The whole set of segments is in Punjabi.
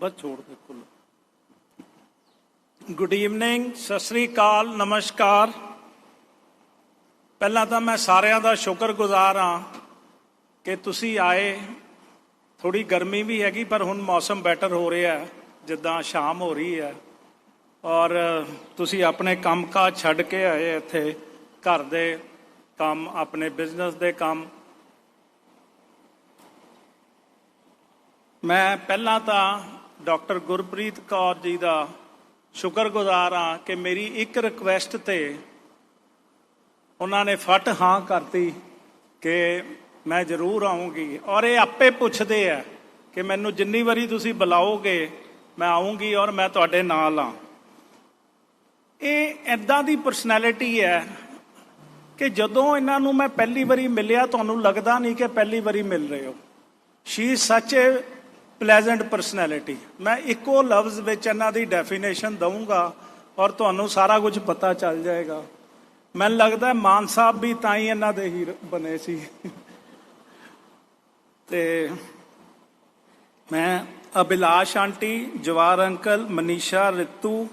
ਬਸ ਛੋੜ ਦੇ ਕੁੱਲ। ਗੁੱਡ ਈਵਨਿੰਗ ਸਤਿ ਸ੍ਰੀ ਅਕਾਲ, ਨਮਸਕਾਰ। ਪਹਿਲਾਂ ਤਾਂ ਮੈਂ ਸਾਰਿਆਂ ਦਾ ਸ਼ੁਕਰਗੁਜ਼ਾਰ ਹਾਂ ਕਿ ਤੁਸੀਂ ਆਏ। ਥੋੜੀ ਗਰਮੀ ਵੀ ਹੈਗੀ, ਪਰ ਹੁਣ ਮੌਸਮ ਬੈਟਰ ਹੋ ਰਿਹਾ ਜਿੱਦਾਂ ਸ਼ਾਮ ਹੋ ਰਹੀ ਹੈ। ਔਰ ਤੁਸੀਂ ਆਪਣੇ ਕੰਮਕਾਜ ਛੱਡ ਕੇ ਆਏ ਇੱਥੇ, ਘਰ ਦੇ ਕੰਮ, ਆਪਣੇ ਬਿਜ਼ਨਸ ਦੇ ਕੰਮ। ਮੈਂ ਪਹਿਲਾਂ ਤਾਂ ਡਾਕਟਰ ਗੁਰਪ੍ਰੀਤ ਕੌਰ ਜੀ ਦਾ ਸ਼ੁਕਰਗੁਜ਼ਾਰ ਹਾਂ ਕਿ ਮੇਰੀ ਇੱਕ ਰਿਕੁਐਸਟ ਤੇ ਉਹਨਾਂ ਨੇ ਫਟ ਹਾਂ ਕਰਤੀ ਕਿ ਮੈਂ ਜ਼ਰੂਰ ਆਉਂਗੀ ਔਰ ਇਹ ਆਪੇ ਪੁੱਛਦੇ ਆ ਕਿ ਮੈਨੂੰ ਜਿੰਨੀ ਵਾਰੀ ਤੁਸੀਂ ਬੁਲਾਓਗੇ, ਮੈਂ ਆਉਂਗੀ ਔਰ ਮੈਂ ਤੁਹਾਡੇ ਨਾਲ ਆ ਇਹ ਐਦਾਂ ਦੀ ਪਰਸਨੈਲਿਟੀ ਹੈ ਕਿ ਜਦੋਂ ਇਹਨਾਂ ਨੂੰ ਮੈਂ ਪਹਿਲੀ ਵਾਰੀ ਮਿਲਿਆ, ਤੁਹਾਨੂੰ ਲੱਗਦਾ ਨਹੀਂ ਕਿ ਪਹਿਲੀ ਵਾਰੀ ਮਿਲ ਰਹੇ ਹੋ। She is such pleasant personality ਮੈਂ ਇੱਕੋ ਲਫ਼ਜ਼ ਵਿੱਚ ਇਹਨਾਂ ਦੀ ਡੈਫੀਨੇਸ਼ਨ ਦਊਂਗਾ ਔਰ ਤੁਹਾਨੂੰ ਸਾਰਾ ਕੁਝ ਪਤਾ ਚੱਲ ਜਾਏਗਾ। ਮੈਨੂੰ ਲੱਗਦਾ ਮਾਨ ਸਾਹਿਬ ਵੀ ਤਾਂ ਹੀ ਇਹਨਾਂ ਦੇ ਹੀ ਬਣੇ ਸੀ। ਤੇ ਮੈਂ ਅਭਿਲਾਸ਼ ਆਂਟੀ ਜਵਾਰ ਅੰਕਲ, ਮਨੀਸ਼ਾ, ਰਿਤੂ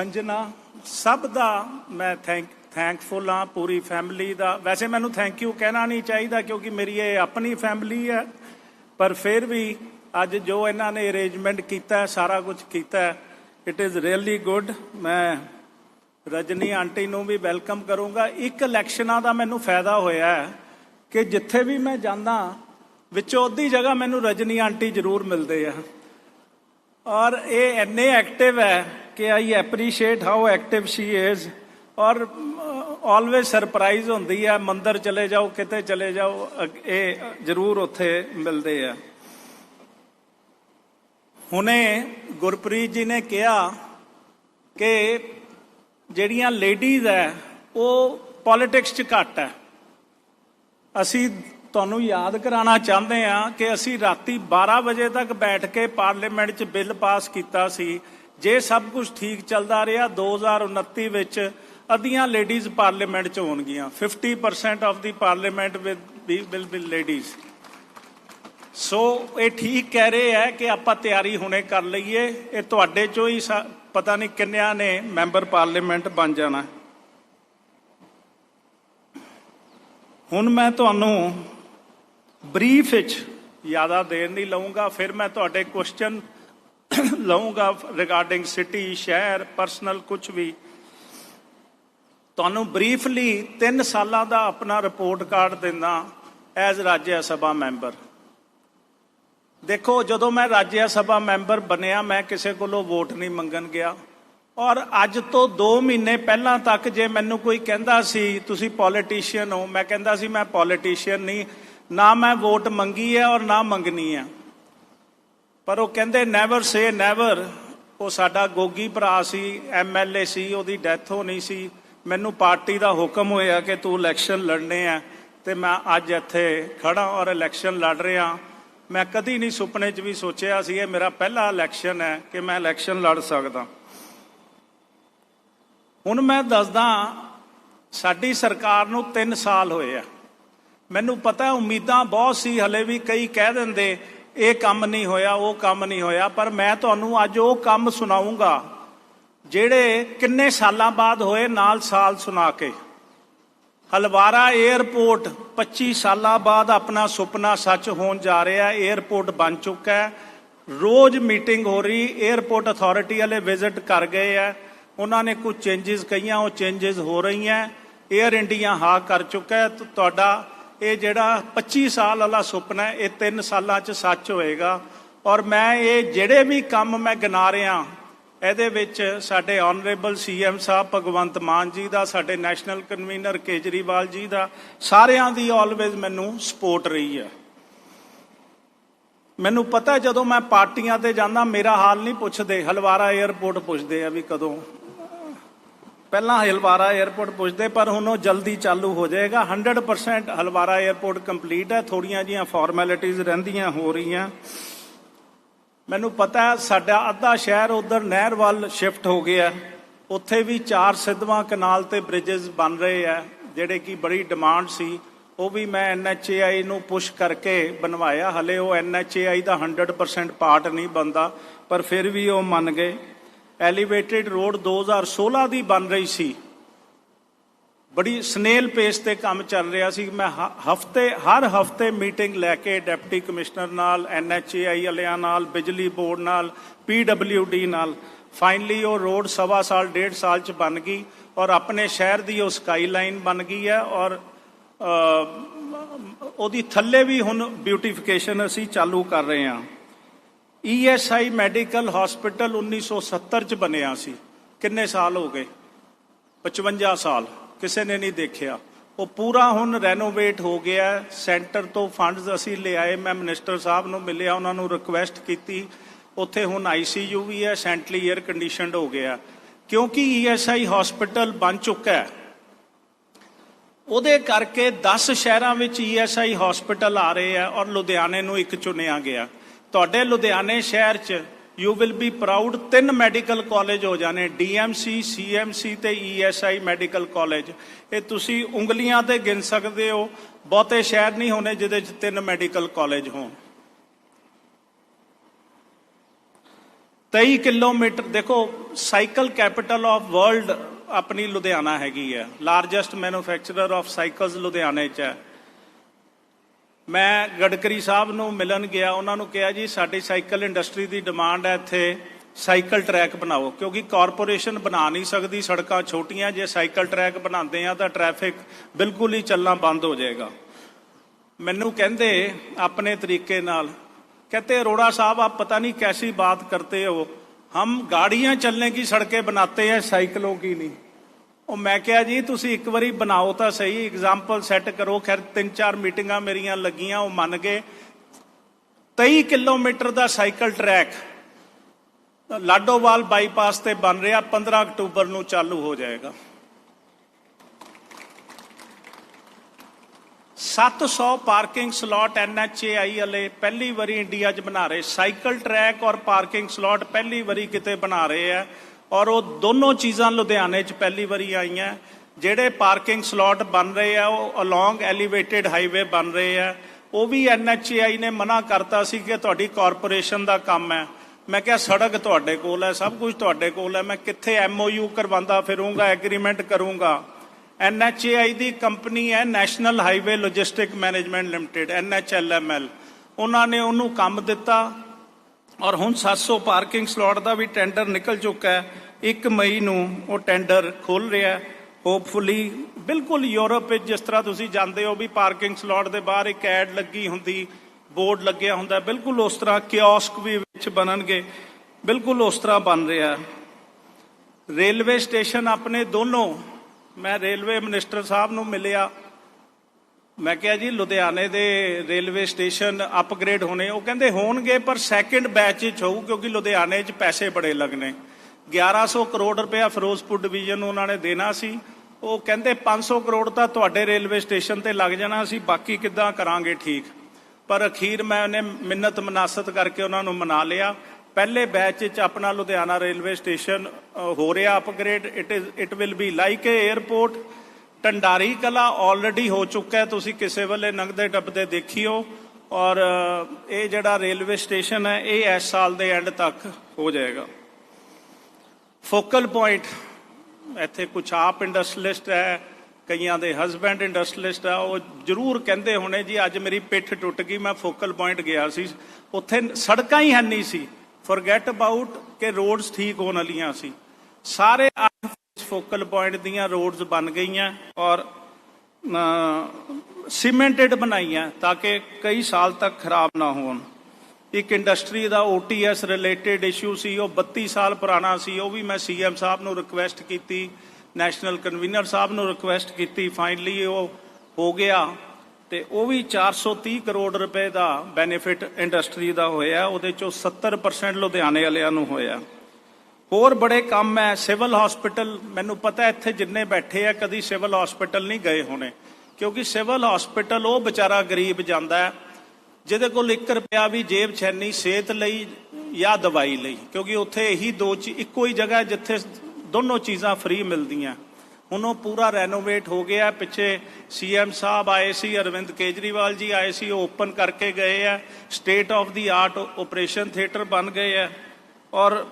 ਸੰਜਨਾ, ਸਭ ਦਾ ਮੈਂ ਥੈਂਕ ਥੈਂਕਫੁਲ ਹਾਂ, ਪੂਰੀ ਫੈਮਿਲੀ ਦਾ। ਵੈਸੇ ਮੈਨੂੰ ਥੈਂਕ ਯੂ ਕਹਿਣਾ ਨਹੀਂ ਚਾਹੀਦਾ ਕਿਉਂਕਿ ਮੇਰੀ ਇਹ ਆਪਣੀ ਫੈਮਿਲੀ ਹੈ, ਪਰ ਫਿਰ ਵੀ ਅੱਜ ਜੋ ਇਹਨਾਂ ਨੇ ਅਰੇਂਜਮੈਂਟ ਕੀਤਾ ਸਾਰਾ ਕੁਝ ਕੀਤਾ ਇਟ ਇਜ਼ ਰੀਅਲੀ ਗੁੱਡ ਮੈਂ ਰਜਨੀ ਆਂਟੀ ਨੂੰ ਵੀ ਵੈਲਕਮ ਕਰੂੰਗਾ। ਇੱਕ ਇਲੈਕਸ਼ਨਾਂ ਦਾ ਮੈਨੂੰ ਫਾਇਦਾ ਹੋਇਆ ਹੈ ਕਿ ਜਿੱਥੇ ਵੀ ਮੈਂ ਜਾਂਦਾ, ਵਿੱਚੋਂ ਅੱਧੀ ਜਗ੍ਹਾ ਮੈਨੂੰ ਰਜਨੀ ਆਂਟੀ ਜ਼ਰੂਰ ਮਿਲਦੇ ਆ। ਔਰ ਇਹ ਇੰਨੇ ਐਕਟਿਵ ਹੈ ਕਿ I appreciate how active she is ਔਰ ਆਲਵੇਸ ਸਰਪ੍ਰਾਈਜ਼ ਹੁੰਦੀ ਹੈ ਮੰਦਰ ਚਲੇ ਜਾਓ, ਕਿਤੇ ਚਲੇ ਜਾਓ ਇਹ ਜ਼ਰੂਰ ਉੱਥੇ ਮਿਲਦੇ ਆ। ਹੁਣੇ ਗੁਰਪ੍ਰੀਤ ਜੀ ਨੇ ਕਿਹਾ ਕਿ ਜਿਹੜੀਆਂ ਲੇਡੀਜ਼ ਹੈ ਉਹ ਪੋਲਿਟਿਕਸ 'ਚ ਘੱਟ ਹੈ ਅਸੀਂ ਤੁਹਾਨੂੰ ਯਾਦ ਕਰਾਉਣਾ ਚਾਹੁੰਦੇ ਹਾਂ ਕਿ ਅਸੀਂ ਰਾਤੀ 12 ਵਜੇ ਤੱਕ ਬੈਠ ਕੇ ਪਾਰਲੀਮੈਂਟ 'ਚ ਬਿੱਲ ਪਾਸ ਕੀਤਾ ਸੀ। ਜੇ ਸਭ ਕੁਝ ਠੀਕ ਚੱਲਦਾ ਰਿਹਾ 2029 ਵਿੱਚ ਅੱਧੀਆਂ ਲੇਡੀਜ਼ ਪਾਰਲੀਮੈਂਟ 'ਚ ਹੋਣਗੀਆਂ। 50% of the parliament will will be ladies so ਇਹ ਠੀਕ ਕਹਿ ਰਹੇ ਹੈ ਕਿ ਆਪਾਂ ਤਿਆਰੀ ਹੁਣੇ ਕਰ ਲਈਏ। ਇਹ ਤੁਹਾਡੇ ਚੋਂ ਹੀ ਪਤਾ ਨਹੀਂ ਕਿੰਨਿਆਂ ਨੇ ਮੈਂਬਰ ਪਾਰਲੀਮੈਂਟ ਬਣ ਜਾਣਾ। ਹੁਣ ਮੈਂ ਤੁਹਾਨੂੰ ਬਰੀਫ ਵਿੱਚ ਜ਼ਿਆਦਾ ਦੇਰ ਨਹੀਂ ਲਵਾਂਗਾ ਫਿਰ ਮੈਂ ਤੁਹਾਡੇ ਕੁਐਸਚਨ ਲਵਾਂਗਾ ਰਿਗਾਰਡਿੰਗ ਸਿਟੀ ਸ਼ਹਿਰ ਪਰਸਨਲ ਕੁਝ ਵੀ। ਤੁਹਾਨੂੰ ਬਰੀਫਲੀ 3 ਸਾਲਾਂ ਦਾ ਆਪਣਾ ਰਿਪੋਰਟ ਕਾਰਡ ਦਿੰਦਾ ਐਜ਼ ਰਾਜਿਆ ਸਭਾ ਮੈਂਬਰ। ਦੇਖੋ, ਜਦੋਂ ਮੈਂ ਰਾਜਿਆ ਸਭਾ ਮੈਂਬਰ ਬਣਿਆ, ਮੈਂ ਕਿਸੇ ਕੋਲੋਂ ਵੋਟ ਨਹੀਂ ਮੰਗਣ ਗਿਆ। ਔਰ ਅੱਜ ਤੋਂ 2 ਮਹੀਨੇ ਪਹਿਲਾਂ ਤੱਕ ਜੇ ਮੈਨੂੰ ਕੋਈ ਕਹਿੰਦਾ ਸੀ, ਤੁਸੀਂ ਪੋਲੀਟੀਸ਼ੀਅਨ ਹੋ, ਮੈਂ ਕਹਿੰਦਾ ਸੀ, ਮੈਂ ਪੋਲੀਟੀਸ਼ੀਅਨ ਨਹੀਂ। ਨਾ ਮੈਂ ਵੋਟ ਮੰਗੀ ਹੈ ਔਰ ਨਾ ਮੰਗਣੀ ਹੈ। ਪਰ ਉਹ ਕਹਿੰਦੇ ਨੈਵਰ ਸੇ ਨੈਵਰ ਉਹ ਸਾਡਾ ਗੋਗੀ ਭਰਾ ਸੀ ਐਮਐਲਏ ਸੀ, ਉਹਦੀ ਡੈਥ ਹੋਣੀ ਸੀ। ਮੈਨੂੰ ਪਾਰਟੀ ਦਾ ਹੁਕਮ ਹੋਇਆ ਕਿ ਤੂੰ ਇਲੈਕਸ਼ਨ ਲੜਨੇ ਆ ਤੇ ਮੈਂ ਅੱਜ ਇੱਥੇ ਖੜਾ ਔਰ ਇਲੈਕਸ਼ਨ ਲੜ ਰਿਹਾ। ਮੈਂ ਕਦੀ ਨਹੀਂ ਸੁਪਨੇ 'ਚ ਵੀ ਸੋਚਿਆ ਸੀ ਇਹ ਮੇਰਾ ਪਹਿਲਾ ਇਲੈਕਸ਼ਨ ਹੈ ਕਿ ਮੈਂ ਇਲੈਕਸ਼ਨ ਲੜ ਸਕਦਾ। ਹੁਣ ਮੈਂ ਦੱਸਦਾ, ਸਾਡੀ ਸਰਕਾਰ ਨੂੰ 3 ਸਾਲ ਹੋਏ ਆ। ਮੈਨੂੰ ਪਤਾ, ਉਮੀਦਾਂ ਬਹੁਤ ਸੀ, ਹਲੇ ਵੀ ਕਈ ਕਹਿ ਦਿੰਦੇ ਇਹ ਕੰਮ ਨਹੀਂ ਹੋਇਆ, ਉਹ ਕੰਮ ਨਹੀਂ ਹੋਇਆ, ਪਰ ਮੈਂ ਤੁਹਾਨੂੰ ਅੱਜ ਉਹ ਕੰਮ ਸੁਣਾਉਂਗਾ, ਜਿਹੜੇ ਕਿੰਨੇ ਸਾਲਾਂ ਬਾਅਦ ਹੋਏ ਨਾਲ ਸਾਲ ਸੁਣਾ ਕੇ। ਹਲਵਾਰਾ 에ਅਰਪੋਰਟ 25 ਸਾਲਾਂ ਬਾਅਦ ਆਪਣਾ ਸੁਪਨਾ ਸੱਚ ਹੋਣ ਜਾ ਰਿਹਾ ਹੈ ਬਣ ਚੁੱਕਾ ਹੈ। ਰੋਜ਼ ਮੀਟਿੰਗ ਹੋ ਰਹੀ 에ਅਰਪੋਰਟ ਅਥਾਰਟੀ ਵਾਲੇ ਵਿਜ਼ਿਟ ਕਰ ਗਏ ਆ ਉਹਨਾਂ ਨੇ ਕੁਝ ਚੇਂजेस ਕਈਆਂ ਉਹ ਚੇਂजेस ਹੋ ਰਹੀਆਂ 에ਅਰ ਇੰਡੀਆ ਹਾ ਕਰ ਚੁੱਕਾ ਤੁਹਾਡਾ ਇਹ ਜਿਹੜਾ 25 ਸਾਲ ਵਾਲਾ ਸੁਪਨਾ ਹੈ, ਇਹ 3 ਸਾਲਾਂ 'ਚ ਸੱਚ ਹੋਏਗਾ। ਔਰ ਮੈਂ ਇਹ ਜਿਹੜੇ ਵੀ ਕੰਮ ਮੈਂ ਗਿਣਾ ਰਿਹਾ, ਇਹਦੇ ਵਿੱਚ ਸਾਡੇ ਆਨਰੇਬਲ ਸੀਐਮ ਸਾਹਿਬ, ਭਗਵੰਤ ਮਾਨ ਜੀ ਦਾ, ਸਾਡੇ ਨੈਸ਼ਨਲ ਕਨਵੀਨਰ ਕੇਜਰੀਵਾਲ ਜੀ ਦਾ, ਸਾਰਿਆਂ ਦੀ ਆਲਵੇਜ਼ ਮੈਨੂੰ ਸਪੋਰਟ ਰਹੀ ਹੈ। ਮੈਨੂੰ ਪਤਾ ਜਦੋਂ ਮੈਂ ਪਾਰਟੀਆਂ ਤੇ ਜਾਂਦਾ, ਮੇਰਾ ਹਾਲ ਨਹੀਂ ਪੁੱਛਦੇ, ਹਲਵਾਰਾ 에ਅਰਪੋਰਟ ਪੁੱਛਦੇ ਆ ਵੀ ਕਦੋਂ ਪਹਿਲਾਂ ਹਲਵਾਰਾ 에ਅਰਪੋਰਟ ਪੁੱਛਦੇ ਪਰ ਹੁਣ ਉਹ ਜਲਦੀ ਚਾਲੂ ਹੋ ਜਾਏਗਾ। 100% ਹਲਵਾਰਾ 에ਅਰਪੋਰਟ ਕੰਪਲੀਟ ਹੈ। ਥੋੜੀਆਂ ਜੀਆਂ ਫਾਰਮੈਲਿਟੀਆਂ ਰਹਿੰਦੀਆਂ, ਹੋ ਰਹੀਆਂ। ਮੈਨੂੰ ਪਤਾ ਹੈ, ਸਾਡਾ ਅੱਧਾ ਸ਼ਹਿਰ ਉਧਰ ਨਹਿਰ ਵੱਲ ਸ਼ਿਫਟ ਹੋ ਗਿਆ ਉੱਥੇ ਵੀ ਚਾਰ ਸਿੱਧਵਾਂ ਕਨਾਲ ਤੇ ਬ੍ਰਿਜਸ ਬਣ ਰਹੇ ਆ ਜਿਹੜੇ ਕਿ ਬੜੀ ਡਿਮਾਂਡ ਸੀ, ਉਹ ਵੀ ਮੈਂ ਐਨਐਚਏਆਈ ਨੂੰ ਪੁਸ਼ ਕਰਕੇ ਬਣਵਾਇਆ। ਹਲੇ ਉਹ ਐਨਐਚਏਆਈ ਦਾ 100% ਪਾਰਟ ਨਹੀਂ ਬੰਦਾ ਪਰ ਫਿਰ ਵੀ ਉਹ ਮੰਨ ਗਏ। ਐਲੀਵੇਟਿਡ ਰੋਡ 2016 ਦੀ ਬਣ ਰਹੀ ਸੀ। ਬੜੀ ਸਨੇਲ ਪੇਸ ਤੇ ਕੰਮ ਚੱਲ ਰਿਹਾ ਸੀ। ਮੈਂ ਹਫ਼ਤੇ, ਹਰ ਹਫ਼ਤੇ ਮੀਟਿੰਗ ਲੈ ਕੇ ਡਿਪਟੀ ਕਮਿਸ਼ਨਰ ਨਾਲ ਐਨਐਚਏਆਈ ਵਾਲਿਆਂ ਨਾਲ, ਬਿਜਲੀ ਬੋਰਡ ਨਾਲ ਪੀਡਬਲਯੂਡੀ ਨਾਲ। ਫਾਈਨਲੀ ਉਹ ਰੋਡ ਸਵਾ ਸਾਲ, ਡੇਢ ਸਾਲ ਚ ਬਣ ਗਈ ਔਰ ਆਪਣੇ ਸ਼ਹਿਰ ਦੀ ਉਹ ਸਕਾਈ ਲਾਈਨ ਬਣ ਗਈ ਹੈ ਔਰ ਉਹਦੀ ਥੱਲੇ ਵੀ ਹੁਣ ਬਿਊਟੀਫਿਕੇਸ਼ਨ ਅਸੀਂ ਚਾਲੂ ਕਰ ਰਹੇ ਹਾਂ। ਈਐਸਆਈ ਮੈਡੀਕਲ ਹਸਪੀਟਲ 1970 ਚ ਬਣਿਆ ਸੀ। ਕਿੰਨੇ ਸਾਲ ਹੋ ਗਏ? 55 ਸਾਲ। ਕਿਸੇ ਨੇ ਨਹੀਂ ਦੇਖਿਆ। ਉਹ ਪੂਰਾ ਹੁਣ ਰੈਨੋਵੇਟ ਹੋ ਗਿਆ। ਸੈਂਟਰ ਤੋਂ ਫੰਡਸ ਅਸੀਂ ਲਿਆਏ। ਮੈਂ ਮਿਨਿਸਟਰ ਸਾਹਿਬ ਨੂੰ ਮਿਲਿਆ, ਉਹਨਾਂ ਨੂੰ ਰਿਕੁਐਸਟ ਕੀਤੀ। ਉੱਥੇ ਹੁਣ ਆਈਸੀਯੂ ਵੀ ਹੈ ਸੈਂਟਰਲੀ 에ਅਰ ਕੰਡੀਸ਼ਨਡ ਹੋ ਗਿਆ। ਕਿਉਂਕਿ ਈਐਸਆਈ ਹਸਪੀਟਲ ਬਣ ਚੁੱਕਾ ਹੈ। ਉਹਦੇ ਕਰਕੇ 10 ਸ਼ਹਿਰਾਂ ਵਿੱਚ ਈਐਸਆਈ ਹਸਪੀਟਲ ਆ ਰਹੇ ਆ ਔਰ ਲੁਧਿਆਣੇ ਨੂੰ ਇੱਕ ਚੁਣਿਆ ਗਿਆ। ਤੁਹਾਡੇ ਲੁਧਿਆਣੇ ਸ਼ਹਿਰ 'ਚ ਯੂ ਵਿਲ ਬੀ ਪ੍ਰਾਊਡ ਤਿੰਨ ਮੈਡੀਕਲ ਕਾਲਜ ਹੋ ਜਾਣੇ ਡੀਐਮਸੀ ਸੀਐਮਸੀ ਤੇ ਈਐਸਆਈ ਮੈਡੀਕਲ ਕਾਲਜ ਇਹ ਤੁਸੀਂ ਉਂਗਲੀਆਂ ਤੇ ਗਿਣ ਸਕਦੇ ਹੋ, ਬਹੁਤੇ ਸ਼ਹਿਰ ਨਹੀਂ ਹੋਣੇ ਜਿਹਦੇ 'ਚ ਤਿੰਨ ਮੈਡੀਕਲ ਕਾਲਜ ਹੋਣ। 23 ਕਿਲੋਮੀਟਰ, ਦੇਖੋ ਸਾਈਕਲ ਕੈਪੀਟਲ ਆਫ ਵਰਲਡ ਆਪਣੀ ਲੁਧਿਆਣਾ ਹੈਗੀ ਹੈ। ਲਾਰਜੈਸਟ ਮੈਨੂਫੈਕਚਰਰ ਆਫ ਸਾਈਕਲਸ ਲੁਧਿਆਣੇ 'ਚ ਹੈ। ਮੈਂ ਗਡਕਰੀ ਸਾਹਿਬ ਨੂੰ ਮਿਲਣ ਗਿਆ ਉਹਨਾਂ ਨੂੰ ਕਿਹਾ ਜੀ ਸਾਡੀ ਸਾਈਕਲ ਇੰਡਸਟਰੀ ਦੀ ਡਿਮਾਂਡ ਹੈ ਇੱਥੇ ਸਾਈਕਲ ਟਰੈਕ ਬਣਾਓ ਕਿਉਂਕਿ ਕਾਰਪੋਰੇਸ਼ਨ ਬਣਾ ਨਹੀਂ ਸਕਦੀ ਸੜਕਾਂ ਛੋਟੀਆਂ ਜੇ ਸਾਈਕਲ ਟਰੈਕ ਬਣਾਉਂਦੇ ਆ ਤਾਂ ਟ੍ਰੈਫਿਕ ਬਿਲਕੁਲ ਹੀ ਚੱਲਣਾ ਬੰਦ ਹੋ ਜਾਏਗਾ ਮੈਨੂੰ ਕਹਿੰਦੇ अपने तरीके नाल कहते अरोड़ा साहब आप पता नहीं कैसी बात करते हो हम गाड़ियां चलने की सड़कें बनाते हैं साइकिलों की नहीं ਉਹ ਮੈਂ ਕਿਹਾ ਜੀ, ਤੁਸੀਂ ਇੱਕ ਵਾਰੀ ਬਣਾਓ ਤਾਂ ਸਹੀ ਐਗਜ਼ਾਮਪਲ ਸੈੱਟ ਕਰੋ। ਖੈਰ ਤਿੰਨ ਚਾਰ ਮੀਟਿੰਗਾਂ ਮੇਰੀਆਂ ਲੱਗੀਆਂ, ਉਹ ਮੰਨ ਗਏ। 23 ਕਿਲੋਮੀਟਰ ਦਾ ਸਾਈਕਲ ਟਰੈਕ, ਲਾਡੋਵਾਲ ਬਾਈਪਾਸ ਤੇ ਬਣ ਰਿਹਾ 15 ਅਕਤੂਬਰ ਨੂੰ ਚਾਲੂ ਹੋ ਜਾਏਗਾ। 700 ਪਾਰਕਿੰਗ ਸਲਾਟ ਐਨਐਚਏਆਈ ਵਾਲੇ ਪਹਿਲੀ ਵਾਰੀ ਇੰਡੀਆ 'ਚ ਬਣਾ ਰਹੇ। ਸਾਈਕਲ ਟਰੈਕ ਔਰ ਪਾਰਕਿੰਗ ਸਲਾਟ ਪਹਿਲੀ ਵਾਰੀ ਕਿਤੇ ਬਣਾ ਰਹੇ ਆ। ਔਰ ਉਹ ਦੋਨੋਂ ਚੀਜ਼ਾਂ ਲੁਧਿਆਣੇ 'ਚ ਪਹਿਲੀ ਵਾਰੀ ਆਈਆਂ। ਜਿਹੜੇ ਪਾਰਕਿੰਗ ਸਲਾਟ ਬਣ ਰਹੇ ਆ, ਉਹ ਅਲੋਂਗ ਐਲੀਵੇਟਿਡ ਹਾਈਵੇ ਬਣ ਰਹੇ ਆ। ਉਹ ਵੀ ਐਨਐਚਏਆਈ ਨੇ ਮਨਾ ਕਰਤਾ ਸੀ ਕਿ ਤੁਹਾਡੀ ਕਾਰਪੋਰੇਸ਼ਨ ਦਾ ਕੰਮ ਹੈ। ਮੈਂ ਕਿਹਾ, ਸੜਕ ਤੁਹਾਡੇ ਕੋਲ ਹੈ, ਸਭ ਕੁਝ ਤੁਹਾਡੇ ਕੋਲ ਹੈ। ਮੈਂ ਕਿੱਥੇ ਐਮਓਯੂ ਕਰਵਾਉਂਦਾ ਫਿਰੂੰਗਾ ਐਗਰੀਮੈਂਟ ਕਰੂੰਗਾ। ਐਨਐਚਏਆਈ ਦੀ ਕੰਪਨੀ ਹੈ National Highway Logistic Management Limited, NHLML. ਉਹਨਾਂ ਨੇ ਉਹਨੂੰ ਕੰਮ ਦਿੱਤਾ। ਔਰ ਹੁਣ 700 ਪਾਰਕਿੰਗ ਸਲੋਟ ਦਾ ਵੀ ਟੈਂਡਰ ਨਿਕਲ ਚੁੱਕਾ ਹੈ। 1 ਮਈ ਨੂੰ ਉਹ ਟੈਂਡਰ ਖੁੱਲ ਰਿਹਾ ਹੈ। ਹੋਪਫੁਲੀ ਬਿਲਕੁਲ ਯੂਰਪ ਵਿੱਚ ਜਿਸ ਤਰ੍ਹਾਂ ਤੁਸੀਂ ਜਾਣਦੇ ਹੋ ਵੀ ਪਾਰਕਿੰਗ ਸਲੋਟ ਦੇ ਬਾਹਰ ਇੱਕ ਐਡ ਲੱਗੀ ਹੁੰਦੀ, ਬੋਰਡ ਲੱਗਿਆ ਹੁੰਦਾ, ਬਿਲਕੁਲ ਉਸ ਤਰ੍ਹਾਂ ਕਿਓਸਕ ਵੀ ਵਿੱਚ ਬਣਨਗੇ। ਬਿਲਕੁਲ ਉਸ ਤਰ੍ਹਾਂ ਬਣ ਰਿਹਾ ਰੇਲਵੇ ਸਟੇਸ਼ਨ ਆਪਣੇ ਦੋਨੋਂ, ਮੈਂ ਰੇਲਵੇ ਮਿਨਿਸਟਰ ਸਾਹਿਬ ਨੂੰ ਮਿਲਿਆ ਮੈਂ ਕਿਹਾ ਜੀ, ਲੁਧਿਆਣੇ ਦੇ ਰੇਲਵੇ ਸਟੇਸ਼ਨ ਅਪਗ੍ਰੇਡ ਹੋਣੇ, ਉਹ ਕਹਿੰਦੇ ਹੋਣਗੇ, ਪਰ ਸੈਕੰਡ ਬੈਚ ਵਿੱਚ ਹੋਊ, ਕਿਉਂਕਿ ਲੁਧਿਆਣੇ 'ਚ ਪੈਸੇ ਬੜੇ ਲੱਗਣੇ। 1100 ਕਰੋੜ ਰੁਪਇਆ ਫਿਰੋਜ਼ਪੁਰ ਡਿਵੀਜ਼ਨ ਨੂੰ ਉਹਨਾਂ ਨੇ ਦੇਣਾ ਸੀ। ਉਹ ਕਹਿੰਦੇ 500 ਕਰੋੜ ਤਾਂ ਤੁਹਾਡੇ ਰੇਲਵੇ ਸਟੇਸ਼ਨ ਤੇ ਲੱਗ ਜਾਣਾ ਸੀ ਬਾਕੀ ਕਿੱਦਾਂ ਕਰਾਂਗੇ ਠੀਕ। ਪਰ ਅਖੀਰ ਮੈਂ ਉਹਨੇ ਮਿੰਨਤ ਮਨਾਸਤ ਕਰਕੇ ਉਹਨਾਂ ਨੂੰ ਮਨਾ ਲਿਆ। ਪਹਿਲੇ ਬੈਚ ਵਿੱਚ ਆਪਣਾ ਲੁਧਿਆਣਾ ਰੇਲਵੇ ਸਟੇਸ਼ਨ ਹੋ ਰਿਹਾ upgrade it is it will be like a airport Dhandari Kalan already ਹੋ ਚੁੱਕਾ ਤੁਸੀਂ ਕਿਸੇ ਵੇਲੇ ਨੰਗਦੇ ਡੱਬਦੇ ਦੇਖਿਓ। ਔਰ ਇਹ ਜਿਹੜਾ ਰੇਲਵੇ ਸਟੇਸ਼ਨ ਹੈ, ਇਹ ਇਸ ਸਾਲ ਦੇ ਐਂਡ ਤੱਕ ਹੋ ਜਾਏਗਾ। ਫੋਕਲ ਪੁਆਇੰਟ, ਇੱਥੇ ਕੁਝ ਆਪ ਇੰਡਸਟਰੀਲਿਸਟ ਹੈ, ਕਈਆਂ ਦੇ ਹਸਬੈਂਡ ਇੰਡਸਟਰੀਲਿਸਟ ਆ ਉਹ ਜ਼ਰੂਰ ਕਹਿੰਦੇ ਹੋਣੇ, ਜੀ, ਅੱਜ ਮੇਰੀ ਪਿੱਠ ਟੁੱਟ ਗਈ, ਮੈਂ ਫੋਕਲ ਪੁਆਇੰਟ ਗਿਆ ਸੀ। ਉੱਥੇ ਸੜਕਾਂ ਹੀ ਹੈ ਨਹੀਂ ਸੀ। ਫੋਰਗੇਟ ਅਬਾਊਟ ਕਿ ਰੋਡਸ ਠੀਕ ਹੋਣ ਵਾਲੀਆਂ ਸੀ। ਸਾਰੇ ਫੋਕਲ ਪੁਆਇੰਟ ਦੀਆਂ ਰੋਡਸ ਬਣ ਗਈਆਂ ਔਰ ਸੀਮੈਂਟਡ ਬਣਾਈਆਂ ਤਾਂ ਕਿ ਕਈ ਸਾਲ ਤੱਕ ਖਰਾਬ ਨਾ ਹੋਣ। ਇੱਕ ਇੰਡਸਟਰੀ ਦਾ OTS ਰਿਲੇਟਡ ਇਸ਼ੂ ਸੀ, ਉਹ 32 ਸਾਲ ਪੁਰਾਣਾ ਸੀ, ਉਹ ਵੀ ਮੈਂ ਸੀਐਮ ਸਾਹਿਬ ਨੂੰ ਰਿਕੁਐਸਟ ਕੀਤੀ ਨੈਸ਼ਨਲ ਕਨਵੀਨਰ ਸਾਹਿਬ ਨੂੰ ਰਿਕੁਐਸਟ ਕੀਤੀ ਫਾਈਨਲੀ ਉਹ ਹੋ ਗਿਆ ਤੇ ਉਹ ਵੀ 430 ਕਰੋੜ ਰੁਪਏ ਦਾ ਬੈਨੀਫਿਟ ਇੰਡਸਟਰੀ ਦਾ ਹੋਇਆ, ਉਹਦੇ ਚੋਂ 70% ਲੁਧਿਆਣੇ ਵਾਲਿਆਂ ਨੂੰ ਹੋਇਆ। ਹੋਰ ਬੜੇ ਕੰਮ ਹੈ ਸਿਵਲ ਹਸਪੀਟਲ, ਮੈਨੂੰ ਪਤਾ ਇੱਥੇ ਜਿੰਨੇ ਬੈਠੇ ਆ, ਕਦੀ ਸਿਵਲ ਹਸਪੀਟਲ ਨਹੀਂ ਗਏ ਹੋਣੇ। ਕਿਉਂਕਿ ਸਿਵਲ ਹਸਪੀਟਲ, ਉਹ ਵਿਚਾਰਾ ਗਰੀਬ ਜਾਂਦਾ ਜਿਹਦੇ ਕੋਲ 1 ਰੁਪਿਆ ਵੀ ਜੇਬ ਛੈਨੀ ਸਿਹਤ ਲਈ ਜਾਂ ਦਵਾਈ ਲਈ। ਕਿਉਂਕਿ ਉੱਥੇ ਇਹੀ ਦੋ ਚੀ, ਇੱਕੋ ਹੀ ਜਗ੍ਹਾ ਜਿੱਥੇ ਦੋਨੋਂ ਚੀਜ਼ਾਂ ਫ੍ਰੀ ਮਿਲਦੀਆਂ। ਹੁਣ ਉਹ ਪੂਰਾ ਰੈਨੋਵੇਟ ਹੋ ਗਿਆ ਹੈ। ਪਿੱਛੇ ਸੀਐਮ ਸਾਹਿਬ ਆਏ ਸੀ, ਅਰਵਿੰਦ ਕੇਜਰੀਵਾਲ ਜੀ ਆਏ ਸੀ, ਉਹ ਓਪਨ ਕਰਕੇ ਗਏ ਆ state of the art operation theatre ਬਣ ਗਏ ਆ ਔਰ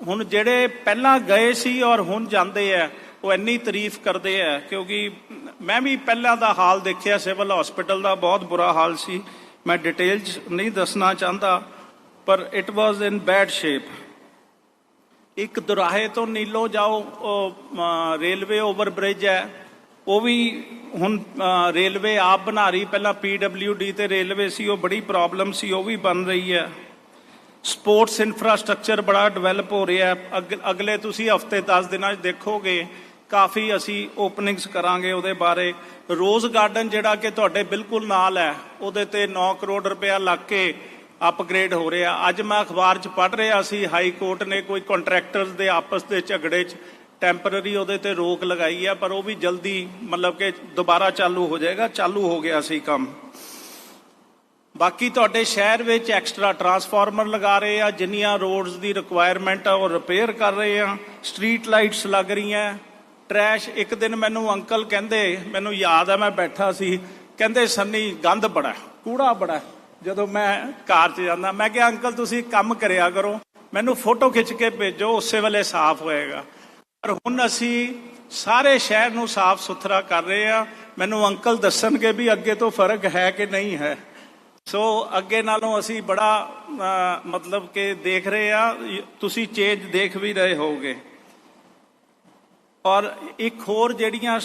ਹੁਣ ਜਿਹੜੇ ਪਹਿਲਾਂ ਗਏ ਸੀ ਔਰ ਹੁਣ ਜਾਂਦੇ ਆ, ਉਹ ਇੰਨੀ ਤਾਰੀਫ ਕਰਦੇ ਆ, ਕਿਉਂਕਿ ਮੈਂ ਵੀ ਪਹਿਲਾਂ ਦਾ ਹਾਲ ਦੇਖਿਆ, ਸਿਵਲ ਹਸਪੀਟਲ ਦਾ ਬਹੁਤ ਬੁਰਾ ਹਾਲ ਸੀ। ਮੈਂ ਡਿਟੇਲ ਚ ਨਹੀਂ ਦੱਸਣਾ ਚਾਹੁੰਦਾ, ਪਰ it was in bad shape ਇੱਕ ਦੁਰਾਹੇ ਤੋਂ ਨੀਲੋ ਜਾਓ, ਉਹ ਰੇਲਵੇ ਓਵਰ ਬ੍ਰਿਜ ਹੈ। ਉਹ ਵੀ ਹੁਣ ਰੇਲਵੇ ਆਪ ਬਣਾ ਰਹੀ, ਪਹਿਲਾਂ ਡੀ ਤੇ ਰੇਲਵੇ ਸੀ, ਉਹ ਬੜੀ ਪ੍ਰੋਬਲਮ ਸੀ, ਉਹ ਵੀ ਬਣ ਰਹੀ ਹੈ। ਸਪੋਰਟਸ ਇਨਫਰਾਸਟ੍ਰਕਚਰ ਬੜਾ ਡਿਵੈਲਪ ਹੋ ਰਿਹਾ ਅਗ- ਅਗਲੇ ਤੁਸੀਂ ਹਫ਼ਤੇ 10 ਦਿਨਾਂ 'ਚ ਦੇਖੋਗੇ, ਕਾਫੀ ਅਸੀਂ ਓਪਨਿੰਗਸ ਕਰਾਂਗੇ ਉਹਦੇ ਬਾਰੇ। ਰੋਜ਼ ਗਾਰਡਨ ਜਿਹੜਾ ਕਿ ਤੁਹਾਡੇ ਬਿਲਕੁਲ ਨਾਲ ਹੈ, ਉਹਦੇ ਤੇ 9 ਕਰੋੜ ਰੁਪਇਆ ਲੱਗ ਕੇ ਅਪਗ੍ਰੇਡ ਹੋ ਰਿਹਾ। ਅੱਜ ਮੈਂ ਅਖਬਾਰ 'ਚ ਪੜ੍ਹ ਰਿਹਾ ਸੀ, ਹਾਈ ਕੋਰਟ ਨੇ ਕੋਈ ਕੰਟਰੈਕਟਰਸ ਦੇ ਆਪਸ ਦੇ ਝਗੜੇ 'ਚ ਟੈਂਪਰਰੀ ਉਹਦੇ ਤੇ ਰੋਕ ਲਗਾਈ ਹੈ, ਪਰ ਉਹ ਵੀ ਜਲਦੀ ਮਤਲਬ ਕਿ ਦੁਬਾਰਾ ਚਾਲੂ ਹੋ ਜਾਏਗਾ, ਚਾਲੂ ਹੋ ਗਿਆ ਸੀ ਕੰਮ। ਬਾਕੀ ਤੁਹਾਡੇ ਸ਼ਹਿਰ ਵਿੱਚ ਐਕਸਟਰਾ ਟਰਾਂਸਫਾਰਮਰ ਲਗਾ ਰਹੇ ਆ, ਜਿੰਨੀਆਂ ਰੋਡਸ ਦੀ ਰਿਕੁਆਇਰਮੈਂਟ ਆ, ਉਹ ਰਿਪੇਅਰ ਕਰ ਰਹੇ ਆ ਸਟਰੀਟ ਲਾਈਟਸ ਲੱਗ ਰਹੀਆਂ। ਟਰੈਸ਼ ਇੱਕ ਦਿਨ ਮੈਨੂੰ ਅੰਕਲ ਕਹਿੰਦੇ, ਮੈਨੂੰ ਯਾਦ ਆ, ਮੈਂ ਬੈਠਾ ਸੀ, ਕਹਿੰਦੇ, ਸੰਨੀ, ਗੰਦ ਬੜਾ ਕੂੜਾ ਬੜਾ ਜਦੋਂ ਮੈਂ ਕਾਰ 'ਚ ਜਾਂਦਾ, ਮੈਂ ਕਿਹਾ, ਅੰਕਲ, ਤੁਸੀਂ ਕੰਮ ਕਰਿਆ ਕਰੋ, ਮੈਨੂੰ ਫੋਟੋ ਖਿੱਚ ਕੇ ਭੇਜੋ, ਉਸੇ ਵੇਲੇ ਸਾਫ਼ ਹੋਏਗਾ। ਪਰ ਹੁਣ ਅਸੀਂ ਸਾਰੇ ਸ਼ਹਿਰ ਨੂੰ ਸਾਫ਼ ਸੁਥਰਾ ਕਰ ਰਹੇ ਆ। ਮੈਨੂੰ ਅੰਕਲ ਦੱਸਣਗੇ ਵੀ ਅੱਗੇ ਤੋਂ ਫ਼ਰਕ ਹੈ ਕਿ ਨਹੀਂ ਹੈ। ਸੋ ਅੱਗੇ ਨਾਲੋਂ ਅਸੀਂ ਬੜਾ ਮਤਲਬ ਕਿ ਦੇਖ ਰਹੇ ਆ, ਤੁਸੀਂ ਚੇਂਜ ਦੇਖ ਵੀ ਰਹੇ ਹੋਗੇ ਔਰ ਇੱਕ ਹੋਰ ਜਿਹੜੀਆਂ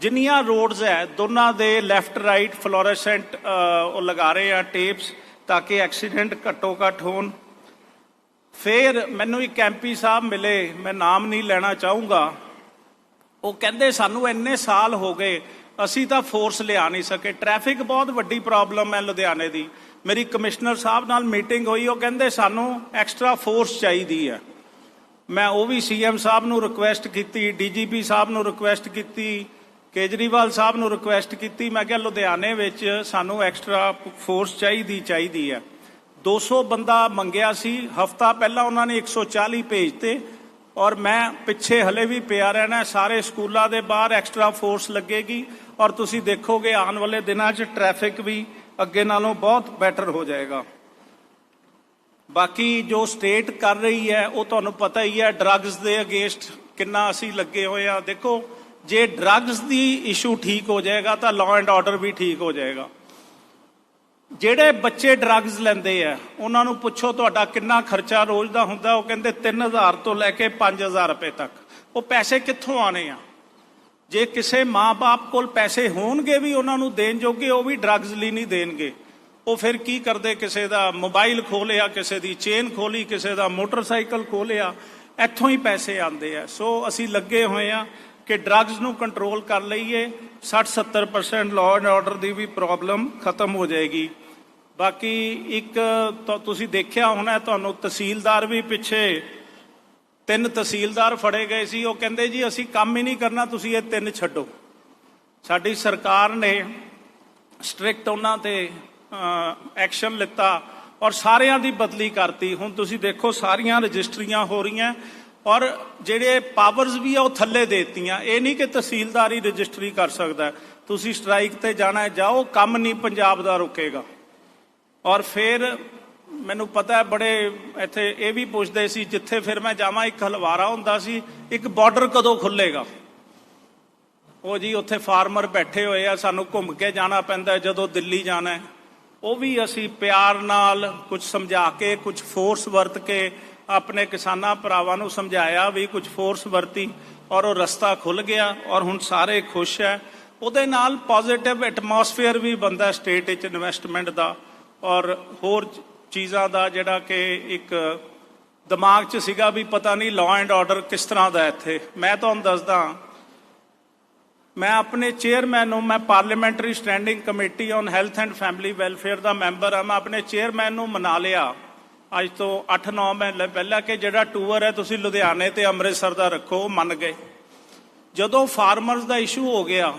ਜਿੰਨੀਆਂ ਰੋਡਸ ਹੈ, ਦੋਨਾਂ ਦੇ ਲੈਫਟ ਰਾਈਟ ਫਲੋਰੈਸੈਂਟ ਉਹ ਲਗਾ ਰਹੇ ਆ ਟੇਪਸ ਤਾਂ ਕਿ ਐਕਸੀਡੈਂਟ ਘੱਟੋ ਘੱਟ ਹੋਣ। ਫਿਰ ਮੈਨੂੰ ਇੱਕ ਐਮਪੀ ਸਾਹਿਬ ਮਿਲੇ, ਮੈਂ ਨਾਮ ਨਹੀਂ ਲੈਣਾ ਚਾਹੂੰਗਾ। ਉਹ ਕਹਿੰਦੇ, ਸਾਨੂੰ ਇੰਨੇ ਸਾਲ ਹੋ ਗਏ ਅਸੀਂ ਤਾਂ ਫੋਰਸ ਲਿਆ ਨਹੀਂ ਸਕੇ। ਟ੍ਰੈਫਿਕ ਬਹੁਤ ਵੱਡੀ ਪ੍ਰੋਬਲਮ ਹੈ ਲੁਧਿਆਣੇ ਦੀ। ਮੇਰੀ ਕਮਿਸ਼ਨਰ ਸਾਹਿਬ ਨਾਲ ਮੀਟਿੰਗ ਹੋਈ, ਉਹ ਕਹਿੰਦੇ ਸਾਨੂੰ ਐਕਸਟਰਾ ਫੋਰਸ ਚਾਹੀਦੀ ਹੈ। ਮੈਂ ਉਹ ਵੀ ਸੀਐਮ ਸਾਹਿਬ ਨੂੰ ਰਿਕੁਐਸਟ ਕੀਤੀ ਡੀਜੀਪੀ ਸਾਹਿਬ ਨੂੰ ਰਿਕੁਐਸਟ ਕੀਤੀ, ਕੇਜਰੀਵਾਲ ਸਾਹਿਬ ਨੂੰ ਰਿਕੁਐਸਟ ਕੀਤੀ। ਮੈਂ ਕਿਹਾ ਲੁਧਿਆਣੇ ਵਿੱਚ ਸਾਨੂੰ ਐਕਸਟਰਾ ਫੋਰਸ ਚਾਹੀਦੀ ਚਾਹੀਦੀ ਹੈ। 200 ਬੰਦਾ ਮੰਗਿਆ ਸੀ। ਹਫਤਾ ਪਹਿਲਾਂ ਉਹਨਾਂ ਨੇ 140 ਭੇਜਤੇ ਔਰ ਮੈਂ ਪਿੱਛੇ ਹਲੇ ਵੀ ਪਿਆ ਰਹਿਣਾ। ਸਾਰੇ ਸਕੂਲਾਂ ਦੇ ਬਾਹਰ ਐਕਸਟਰਾ ਫੋਰਸ ਲੱਗੇਗੀ। ਔਰ ਤੁਸੀਂ ਦੇਖੋਗੇ ਆਉਣ ਵਾਲੇ ਦਿਨਾਂ 'ਚ ਟ੍ਰੈਫਿਕ ਵੀ ਅੱਗੇ ਨਾਲੋਂ ਬਹੁਤ ਬੈਟਰ ਹੋ ਜਾਏਗਾ। ਬਾਕੀ ਜੋ ਸਟੇਟ ਕਰ ਰਹੀ ਹੈ, ਉਹ ਤੁਹਾਨੂੰ ਪਤਾ ਹੀ ਹੈ ਡਰੱਗਸ ਦੇ ਅਗੇਂਸਟ ਕਿੰਨਾ ਅਸੀਂ ਲੱਗੇ ਹੋਏ ਆ ਦੇਖੋ, ਜੇ ਡਰੱਗਸ ਦੀ ਇਸ਼ੂ ਠੀਕ ਹੋ ਜਾਏਗਾ, ਤਾਂ ਲਾਅ ਐਂਡ ਆਰਡਰ ਵੀ ਠੀਕ ਹੋ ਜਾਏਗਾ। ਜਿਹੜੇ ਬੱਚੇ ਡਰੱਗਸ ਲੈਂਦੇ ਆ, ਉਹਨਾਂ ਨੂੰ ਪੁੱਛੋ ਤੁਹਾਡਾ ਕਿੰਨਾ ਖਰਚਾ ਰੋਜ਼ ਦਾ ਹੁੰਦਾ, ਉਹ ਕਹਿੰਦੇ 3000 ਤੋਂ ਲੈ ਕੇ 5000 ਰੁਪਏ ਤੱਕ। ਉਹ ਪੈਸੇ ਕਿੱਥੋਂ ਆਣੇ ਆ? ਜੇ ਕਿਸੇ ਮਾਪੇ ਕੋਲ ਪੈਸੇ ਹੋਣਗੇ ਵੀ ਉਹਨਾਂ ਨੂੰ ਦੇਣ ਜੋਗੇ, ਉਹ ਵੀ ਡਰੱਗਸ ਲਈ ਨਹੀਂ ਦੇਣਗੇ। ਉਹ ਫਿਰ ਕੀ ਕਰਦੇ? ਕਿਸੇ ਦਾ ਮੋਬਾਈਲ ਖੋਲਿਆ, ਕਿਸੇ ਦੀ ਚੇਨ ਖੋਲੀ, ਕਿਸੇ ਦਾ ਮੋਟਰਸਾਈਕਲ ਖੋਲਿਆ, ਇੱਥੋਂ ਹੀ ਪੈਸੇ ਆਉਂਦੇ ਆ। ਸੋ ਅਸੀਂ ਲੱਗੇ ਹੋਏ ਆ ਕਿ ਡਰੱਗਸ ਨੂੰ ਕੰਟਰੋਲ ਕਰ ਲਈਏ। 60-70% ਲਾਅ ਐਂਡ ਆਰਡਰ ਦੀ ਵੀ ਪ੍ਰੋਬਲਮ ਖਤਮ ਹੋ ਜਾਏਗੀ। ਬਾਕੀ ਇੱਕ ਤੁਸੀਂ ਦੇਖਿਆ ਹੋਣਾ, ਤੁਹਾਨੂੰ ਤਹਿਸੀਲਦਾਰ ਵੀ ਪਿੱਛੇ ਤਿੰਨ ਤਹਿਸੀਲਦਾਰ ਫੜੇ ਗਏ ਸੀ, ਉਹ ਕਹਿੰਦੇ ਜੀ, ਅਸੀਂ ਕੰਮ ਹੀ ਨਹੀਂ ਕਰਨਾ, ਤੁਸੀਂ ਇਹ ਤਿੰਨ ਛੱਡੋ। ਸਾਡੀ ਸਰਕਾਰ ਨੇ ਸਟ੍ਰਿਕਟ ਉਹਨਾਂ ਤੇ ਐਕਸ਼ਨ ਲਿੱਤਾ ਔਰ ਸਾਰਿਆਂ ਦੀ ਬਦਲੀ ਕਰਤੀ। ਹੁਣ ਤੁਸੀਂ ਦੇਖੋ, ਸਾਰੀਆਂ ਰਜਿਸਟਰੀਆਂ ਹੋ ਰਹੀਆਂ ਔਰ ਜਿਹੜੇ ਪਾਵਰਸ ਵੀ ਆ, ਉਹ ਥੱਲੇ ਦੇਤੀਆਂ। ਇਹ ਨਹੀਂ ਕਿ ਤਹਿਸੀਲਦਾਰ ਹੀ ਰਜਿਸਟਰੀ ਕਰ ਸਕਦਾ। ਤੁਸੀਂ ਸਟ੍ਰਾਈਕ ਤੇ ਜਾਣਾ ਜਾਓ, ਕੰਮ ਨਹੀਂ ਪੰਜਾਬ ਦਾ ਰੁਕੇਗਾ। ਔਰ ਫਿਰ ਮੈਨੂੰ ਪਤਾ ਹੈ, ਬੜੇ ਇੱਥੇ ਇਹ ਵੀ ਪੁੱਛਦੇ ਸੀ, ਜਿੱਥੇ ਫਿਰ ਮੈਂ ਜਾਵਾਂ, ਇੱਕ ਹਲਵਾਰਾ ਹੁੰਦਾ ਸੀ, ਇੱਕ ਬਾਰਡਰ ਕਦੋਂ ਖੁੱਲੇਗਾ ਉਹ ਜੀ, ਉੱਥੇ ਫਾਰਮਰ ਬੈਠੇ ਹੋਏ ਆ, ਸਾਨੂੰ ਘੁੰਮ ਕੇ ਜਾਣਾ ਪੈਂਦਾ ਜਦੋਂ ਦਿੱਲੀ ਜਾਣਾ ਉਹ ਵੀ ਅਸੀਂ ਪਿਆਰ ਨਾਲ ਕੁਝ ਸਮਝਾ ਕੇ ਕੁਝ ਫੋਰਸ ਵਰਤ ਕੇ ਆਪਣੇ ਕਿਸਾਨਾਂ ਭਰਾਵਾਂ ਨੂੰ ਸਮਝਾਇਆ ਵੀ ਕੁਝ ਫੋਰਸ ਵਰਤੀ ਔਰ ਉਹ ਰਸਤਾ ਖੁੱਲ ਗਿਆ ਔਰ ਹੁਣ ਸਾਰੇ ਖੁਸ਼ ਹੈ। ਉਹਦੇ ਨਾਲ ਪੋਜ਼ਿਟਿਵ ਐਟਮੋਸਫੇਅਰ ਵੀ ਬੰਦਾ ਸਟੇਟ ਵਿੱਚ ਇਨਵੈਸਟਮੈਂਟ ਦਾ ਔਰ ਹੋਰ ਚੀਜ਼ਾਂ ਦਾ ਜਿਹੜਾ ਕਿ ਇੱਕ ਦਿਮਾਗ 'ਚ ਸੀਗਾ ਵੀ ਪਤਾ ਨਹੀਂ ਲਾਅ ਐਂਡ ਆਰਡਰ ਕਿਸ ਤਰ੍ਹਾਂ ਦਾ ਇੱਥੇ। ਮੈਂ ਤੁਹਾਨੂੰ ਦੱਸਦਾ, ਮੈਂ ਆਪਣੇ ਚੇਅਰਮੈਨ ਨੂੰ, ਮੈਂ parliamentary standing committee on health and family welfare the member ਹਾਂ, ਮੈਂ ਆਪਣੇ ਚੇਅਰਮੈਨ ਨੂੰ ਮਨਾ ਲਿਆ। ਅੱਜ ਤੋਂ 8-9 ਮਹੀਨੇ ਪਹਿਲਾਂ ਕਿ ਜਿਹੜਾ ਟੂਰ ਹੈ, ਤੁਸੀਂ ਲੁਧਿਆਣੇ ਤੇ ਅੰਮ੍ਰਿਤਸਰ ਦਾ ਰੱਖੋ ਮੰਨ ਗਏ। ਜਦੋਂ ਫਾਰਮਰਸ ਦਾ ਇਸ਼ੂ ਹੋ ਗਿਆ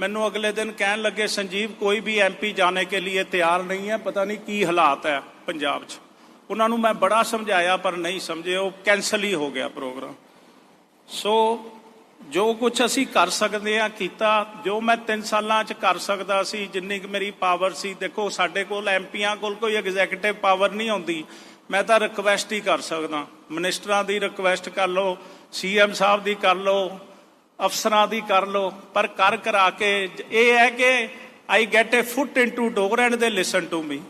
ਮੈਨੂੰ ਅਗਲੇ ਦਿਨ ਕਹਿਣ ਲੱਗੇ, ਸੰਜੀਵ, ਕੋਈ ਵੀ ਐਮਪੀ ਜਾਣੇ ਕੇ ਲਈ ਤਿਆਰ ਨਹੀਂ ਹੈ, ਪਤਾ ਨਹੀਂ ਕੀ ਹਾਲਾਤ ਹੈ ਪੰਜਾਬ 'ਚ। ਉਹਨਾਂ ਨੂੰ ਮੈਂ ਬੜਾ ਸਮਝਾਇਆ, ਪਰ ਨਹੀਂ ਸਮਝੇ, ਉਹ ਕੈਨਸਲ ਹੀ ਹੋ ਗਿਆ ਪ੍ਰੋਗਰਾਮ। ਸੋ ਜੋ ਕੁਝ ਅਸੀਂ ਕਰ ਸਕਦੇ ਆ ਕੀਤਾ, ਜੋ ਮੈਂ 3 ਸਾਲਾਂ ਚ ਕਰ ਸਕਦਾ ਸੀ, ਜਿੰਨੀ ਕੁ ਮੇਰੀ ਪਾਵਰ ਸੀ, ਦੇਖੋ, ਸਾਡੇ ਕੋਲ ਐਮਪੀਆਂ ਕੋਲ ਕੋਈ ਐਗਜ਼ੈਕਟਿਵ ਪਾਵਰ ਨਹੀਂ ਹੁੰਦੀ ਮੈਂ ਤਾਂ ਰਿਕਵੈਸਟ ਹੀ ਕਰ ਸਕਦਾ। ਮਿਨਿਸਟਰਾਂ ਦੀ ਰਿਕਵੈਸਟ ਕਰ ਲਓ ਸੀਐਮ ਸਾਹਿਬ ਦੀ ਕਰ ਲਓ ਅਫਸਰਾਂ ਦੀ ਕਰ ਲਓ, ਪਰ ਕਰ ਕਰਾ ਕੇ ਇਹ ਹੈ ਕਿ I get a foot into door and they listen to me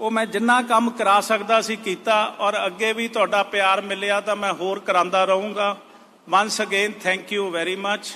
ਉਹ ਮੈਂ ਜਿੰਨਾ ਕੰਮ ਕਰਾ ਸਕਦਾ ਸੀ ਕੀਤਾ ਔਰ ਅੱਗੇ ਵੀ ਤੁਹਾਡਾ ਪਿਆਰ ਮਿਲਿਆ ਤਾਂ ਮੈਂ ਹੋਰ ਕਰਾਂਦਾ ਰਹੂੰਗਾ। Once again thank you very much